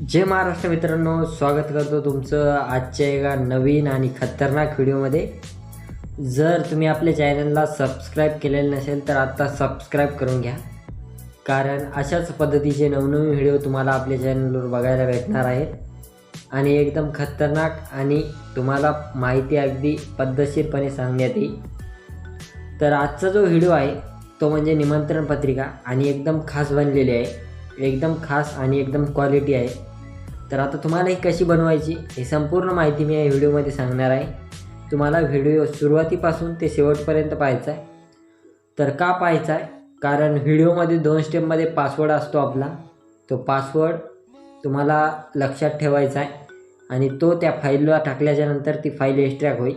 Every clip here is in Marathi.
जय महाराष्ट्र मित्रांनो स्वागत करतो तुमचं आजच्या एका नवीन आणि खतरनाक व्हिडिओमध्ये. जर तुम्ही आपल्या चॅनलला सबस्क्राईब केलेलं नसेल तर आत्ता सबस्क्राईब करून घ्या. कारण अशाच पद्धतीचे नवनवीन व्हिडिओ तुम्हाला आपल्या चॅनलवर बघायला भेटणार आहेत. आणि एकदम खतरनाक आणि तुम्हाला माहिती अगदी पद्धतशीरपणे सांगण्यात येईल. तर आजचा जो व्हिडिओ आहे तो म्हणजे निमंत्रण पत्रिका आणि एकदम खास बनलेली आहे. एकदम खास आणि एकदम क्वालिटी आहे. तर आता तुम्हाला ही कशी बनवायची ही संपूर्ण माहिती मी या व्हिडिओमध्ये सांगणार आहे. तुम्हाला व्हिडिओ सुरुवातीपासून ते शेवटपर्यंत पाहायचा आहे. तर का पाहायचा आहे? कारण व्हिडिओमध्ये दोन स्टेपमध्ये पासवर्ड असतो आपला. तो पासवर्ड तुम्हाला लक्षात ठेवायचा आहे आणि तो त्या फाईलला टाकल्याच्यानंतर ती फाईल एक्स्ट्रॅक्ट होईल.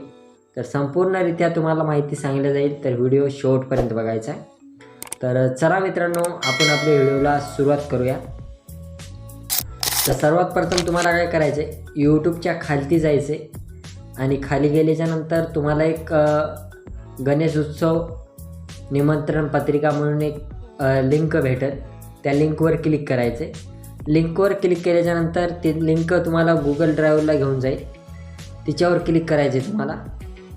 तर संपूर्णरित्या तुम्हाला माहिती सांगितली जाईल तर व्हिडिओ शेवटपर्यंत बघायचा आहे. तर चला मित्रांनो आपण आपल्या व्हिडिओला सुरुवात करूया. तर सर्वात प्रथम तुम्हाला काय करायचं आहे यूट्यूबच्या खालती जायचे आणि खाली गेल्याच्यानंतर तुम्हाला एक गणेश उत्सव निमंत्रण पत्रिका म्हणून एक लिंक भेटेल. त्या लिंकवर क्लिक करायचे लिंकवर क्लिक केल्याच्यानंतर ती लिंक तुम्हाला गुगल ड्राईव्हला घेऊन जाईल. तिच्यावर क्लिक करायचे तुम्हाला.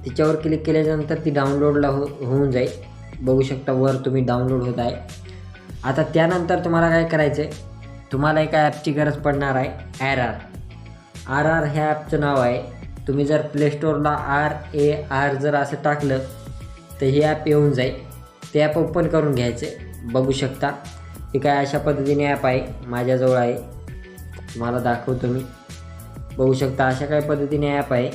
तिच्यावर क्लिक केल्याच्यानंतर ती डाउनलोडला हो होऊन जाईल. बघू शकता वर तुम्ही डाउनलोड होत आहे. आता त्यानंतर तुम्हाला काय करायचं आहे तुम्हाला एका ॲपची गरज पडणार आहे आर आर आर आर ह्या ॲपचं नाव आहे. तुम्ही जर प्ले स्टोअरला आर ए आर जर असं टाकलं तर हे ॲप येऊन जाईल. ते ॲप ओपन करून घ्यायचे. बघू शकता. हे काय अशा पद्धतीने ॲप आहे? माझ्याजवळ आहे. तुम्हाला दाखवतो मी. बघू शकता अशा काय पद्धतीने ॲप आहे?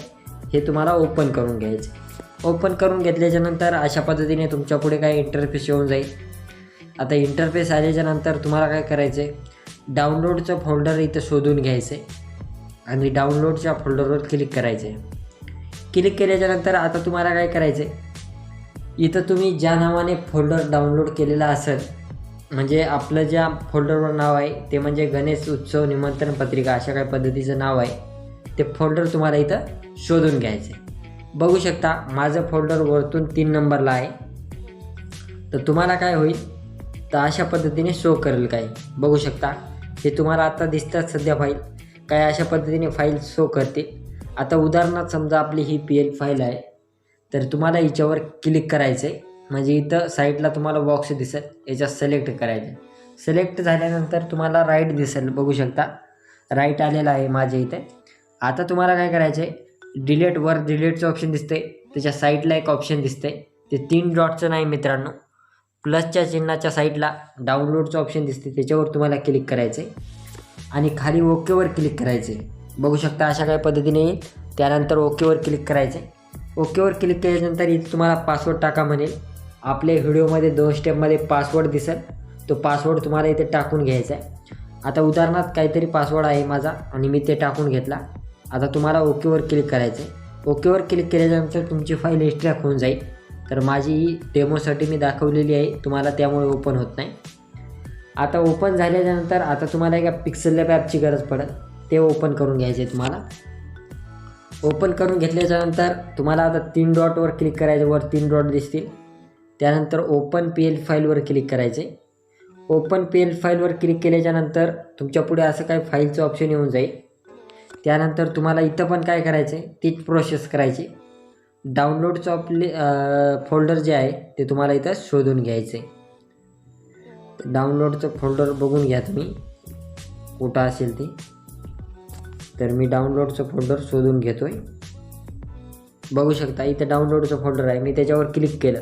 हे तुम्हाला ओपन करून घ्यायचे. ओपन करून घेतल्याच्यानंतर अशा पद्धतीने तुमच्यापुढे काय इंटरफेस येऊन जाईल. आता इंटरफेस आल्याच्यानंतर तुम्हाला काय करायचं आहे डाउनलोडचं फोल्डर इथं शोधून घ्यायचं आहे आणि डाउनलोडच्या फोल्डरवर क्लिक करायचं आहे क्लिक केल्याच्यानंतर आता तुम्हाला काय करायचं आहे इथं तुम्ही ज्या नावाने फोल्डर डाउनलोड केलेला असेल म्हणजे आपलं ज्या फोल्डरवर नाव आहे ते म्हणजे गणेश उत्सव निमंत्रण पत्रिका अशा काही पद्धतीचं नाव आहे ते फोल्डर तुम्हाला इथं शोधून घ्यायचं आहे बघू शकता माझं फोल्डर वरतून तीन नंबरला आहे. तर तुम्हाला काय होईल? तर अशा पद्धतीने शो करेल काय बघू शकता. हे तुम्हाला आता दिसतात सध्या फाईल काय अशा पद्धतीने फाईल शो करते? आता उदाहरणार्थ समजा आपली ही पी एल फाईल आहे. तर तुम्हाला हिच्यावर क्लिक करायचं आहे म्हणजे इथं साईडला तुम्हाला बॉक्स दिसेल. याच्यात सिलेक्ट करायचं सिलेक्ट झाल्यानंतर तुम्हाला राईट दिसेल. बघू शकता. राईट आलेला आहे माझ्या इथे. आता तुम्हाला काय करायचं आहे डिलेट वर डिलेटचं ऑप्शन दिसते त्याच्या साईडला एक ऑप्शन दिसते ते तीन डॉटचं नाही मित्रांनो. प्लसच्या चिन्हाच्या साईडला डाउनलोडचं ऑप्शन दिसते त्याच्यावर तुम्हाला क्लिक करायचं आहे आणि खाली ओकेवर क्लिक करायचे बघू शकता अशा काही पद्धतीने येईल. त्यानंतर ओकेवर क्लिक करायचं आहे ओकेवर क्लिक केल्यानंतर इथे तुम्हाला पासवर्ड टाका म्हणेल. आपल्या व्हिडिओमध्ये दोन स्टेपमध्ये पासवर्ड दिसेल. तो पासवर्ड तुम्हाला इथे टाकून घ्यायचा आहे आता उदाहरणार्थ काहीतरी पासवर्ड आहे माझा आणि मी ते टाकून घेतला. आता तुम्हाला ओकेवर क्लिक करायचं आहे ओकेवर क्लिक केल्यानंतर तुमची फाईल एक्स्ट्रॅक होऊन जाईल. तर माझी डेमोसाठी मी दाखवलेली आहे. तुम्हाला त्यामुळे ओपन होत नाही. आता ओपन झाल्यानंतर आता तुम्हाला एका पिक्सल लॅब ॲपची गरज पडेल ते ओपन करून घ्यायचे आहे तुम्हाला. ओपन करून घेतल्याच्यानंतर तुम्हाला आता तीन डॉटवर क्लिक करायचं. वर तीन डॉट दिसतील. त्यानंतर ओपन पी एल फाईलवर क्लिक करायचे. ओपन पी एल फाईलवर क्लिक केल्याच्यानंतर तुमच्यापुढे असं काही फाईलचं ऑप्शन येऊन जाईल. त्यानंतर तुम्हाला इथं पण काय करायचं आहे तीच प्रोसेस करायची. डाउनलोडचं आपले फोल्डर जे आहे ते तुम्हाला इथं शोधून घ्यायचं आहे डाउनलोडचं फोल्डर बघून घ्या तुम्ही. कुठं असेल ते. तर मी डाउनलोडचं फोल्डर शोधून घेतो आहे बघू शकता इथं डाउनलोडचं फोल्डर आहे. मी त्याच्यावर क्लिक केलं.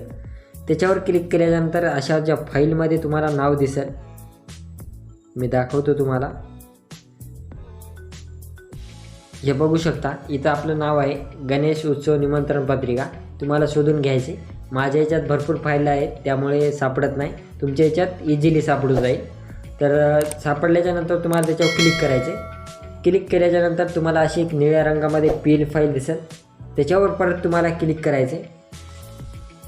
त्याच्यावर क्लिक केल्यानंतर अशा ज्या फाईलमध्ये तुम्हाला नाव दिसेल मी दाखवतो तुम्हाला. हे बघू शकता इथं आपलं नाव आहे गणेश उत्सव निमंत्रण पत्रिका. तुम्हाला शोधून घ्यायचे. माझ्या याच्यात भरपूर फायल आहेत त्यामुळे सापडत नाही. तुमच्या याच्यात इझिली सापडून जाईल. तर सापडल्याच्यानंतर तुम्हाला त्याच्यावर क्लिक करायचे. क्लिक केल्याच्यानंतर तुम्हाला अशी एक निळ्या रंगामध्ये पील फाईल दिसेल. त्याच्यावर परत तुम्हाला क्लिक करायचे.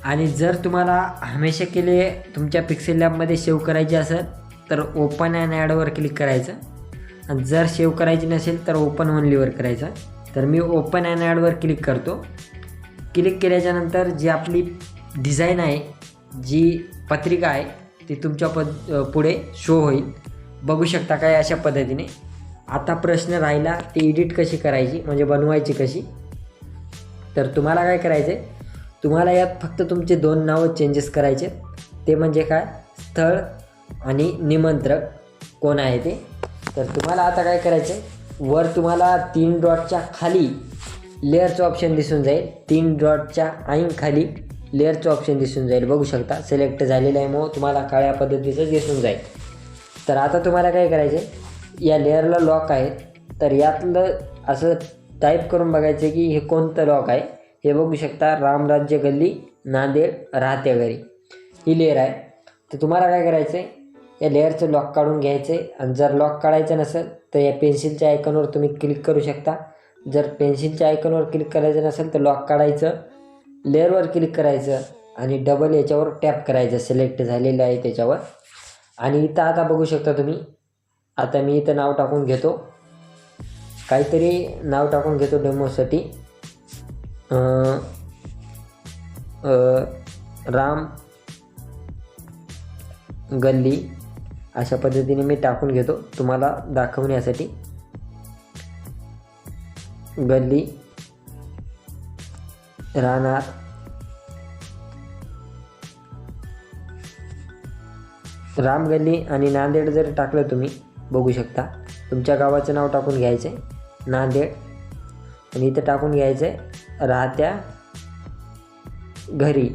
आणि जर तुम्हाला हमेशा केले तुमच्या पिक्सेल लॅबमध्ये सेव्ह करायची असेल तर ओपन अँड ॲडवर क्लिक करायचं. जर सेव्ह करायची नसेल तर ओपन ओनलीवर करायचं. तर मी ओपन अँड ॲडवर क्लिक करतो. क्लिक केल्याच्यानंतर जी आपली डिझाईन आहे जी पत्रिका आहे ती तुमच्या पद पुढे शो होईल. बघू शकता काय अशा पद्धतीने. आता प्रश्न राहिला ती एडिट कशी करायची? म्हणजे बनवायची कशी? तर तुम्हाला काय करायचं आहे तुम्हाला यात फक्त तुमचे दोन नावं चेंजेस करायचे ते म्हणजे काय? स्थळ आणि निमंत्रक. कोण आहे ते? तर तुम्हाला आता काय करायचं आहे वर तुम्हाला तीन डॉटच्या खाली लेअरचं ऑप्शन दिसून जाईल. तीन डॉटच्या आईन खाली लेअरचं ऑप्शन दिसून जाईल. बघू शकता सिलेक्ट झालेलं आहे मग तुम्हाला काळ्या पद्धतीचं दिसून जाईल. तर आता तुम्हाला काय करायचं आहे या लेअरला लॉक आहे. तर यातलं असं टाईप करून बघायचं की हे कोणतं लॉक आहे? हे बघू शकता रामराज्य गल्ली नांदेड राहत्या घरी. ही लेअर आहे. तर तुम्हाला काय करायचं आहे या लेअरचं लॉक काढून घ्यायचे आणि जर लॉक काढायचं नसेल तर या पेन्सिलच्या आयकॉनवर तुम्ही क्लिक करू शकता. जर पेन्सिलच्या आयकॉनवर क्लिक करायचं नसेल तर लॉक काढायचं लेअरवर क्लिक करायचं आणि डबल याच्यावर टॅप करायचं. सिलेक्ट झालेलं आहे त्याच्यावर. आणि इथं आता बघू शकता तुम्ही. आता मी इथं नाव टाकून घेतो. काहीतरी नाव टाकून घेतो डेमोसाठी राम गल्ली. अशा पद्धतीने मी टाकून घेतो. तुम्हाला दाखवण्यासाठी. गल्ली. राहणार राम गल्ली आणि नांदेड जर टाकलं तुम्ही बघू शकता. तुमच्या गावाचं नाव टाकून घ्यायचं आहे नांदेड. आणि इथं टाकून घ्यायचं आहे राहत्या घरी.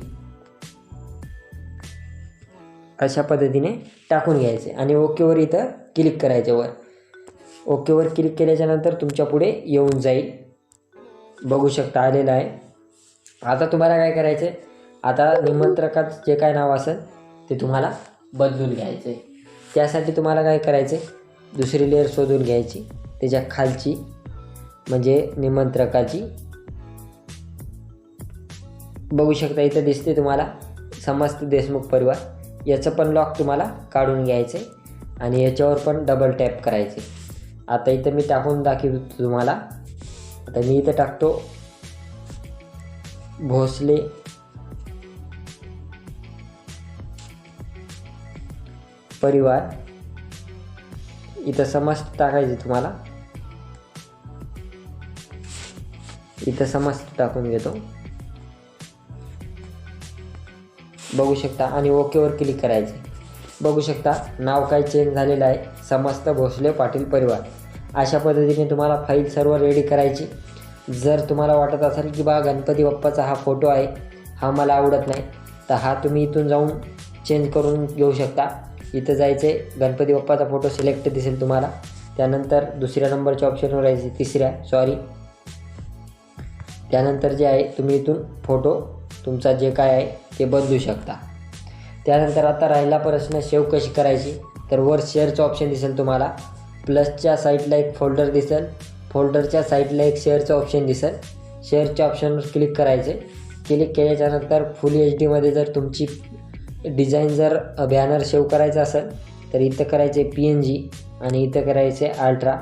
अशा पद्धतीने टाकून घ्यायचे आणि ओकेवर इथं क्लिक करायचं वर. ओकेवर क्लिक केल्याच्यानंतर तुमच्यापुढे येऊन जाईल. बघू शकता आलेलं आहे. आता तुम्हाला काय करायचं आहे आता निमंत्रकात जे काय नाव असेल ते तुम्हाला बदलून घ्यायचं आहे त्यासाठी तुम्हाला काय करायचं आहे दुसरी लेअर शोधून घ्यायची. त्याच्या खालची म्हणजे निमंत्रकाची. बघू शकता इथं दिसते तुम्हाला. समस्त देशमुख परिवार. याचं पण लॉक तुम्हाला काढून घ्यायचं आहे आणि याच्यावर पण डबल टॅप करायचे. आता इथं मी टाकून दाखवतो तुम्हाला. आता मी इथं टाकतो. भोसले. परिवार. इथं समस्त टाकायचे तुम्हाला. इथं समस्त टाकून घेतो. बघू शकता आणि ओकेवर क्लिक करायचे. बघू शकता नाव काय चेंज झालेलं आहे. समस्त भोसले पाटील परिवार. अशा पद्धतीने तुम्हाला फाईल सर्व रेडी करायची. जर तुम्हाला वाटत असेल की बा गणपती बाप्पाचा हा फोटो आहे हा मला आवडत नाही तर हा तुम्ही इथून जाऊन चेंज करून घेऊ शकता. इथं जायचे गणपती बाप्पाचा फोटो सिलेक्ट दिसेल तुम्हाला. त्यानंतर दुसऱ्या नंबरच्या ऑप्शनवर यायचे तिसऱ्या सॉरी त्यानंतर जे आहे तुम्ही इथून फोटो तुमचा जे काय आहे ते बदलू शकता. त्यानंतर आता राहिला प्रश्न सेव्ह कशी करायची? तर वर शेअरचं ऑप्शन दिसेल तुम्हाला. प्लसच्या साईडला एक फोल्डर दिसेल. फोल्डरच्या साईडला एक शेअरचं ऑप्शन दिसेल. शेअरच्या ऑप्शनवर क्लिक करायचे. क्लिक केल्याच्यानंतर फुल एच डीमध्ये जर तुमची डिझाईन जर बॅनर सेव्ह करायचा असेल तर इथं करायचे पी एन जी आणि इथं करायचे अल्ट्रा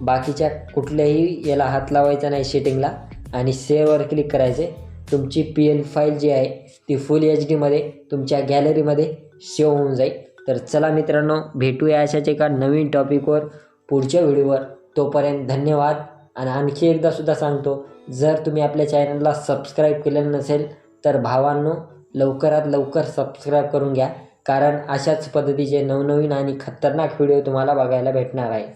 बाकीच्या कुठल्याही याला हात लावायचा नाही शेटिंगला आणि सेव्हवर क्लिक करायचे. तुमची पी एल फाईल जी आहे ती फुल एच डीमध्ये तुमच्या गॅलरीमध्ये सेव्ह होऊन जाईल. तर चला मित्रांनो भेटूया अशाच एका नवीन टॉपिकवर पुढच्या व्हिडिओवर तोपर्यंत धन्यवाद. आणि आणखी एकदा सुद्धा सांगतो जर तुम्ही आपल्या चॅनलला सबस्क्राईब केलेलं नसेल तर भावांनो लवकरात लवकर सबस्क्राईब करून घ्या. कारण अशाच पद्धतीचे नवनवीन आणि खतरनाक व्हिडिओ तुम्हाला बघायला भेटणार आहे.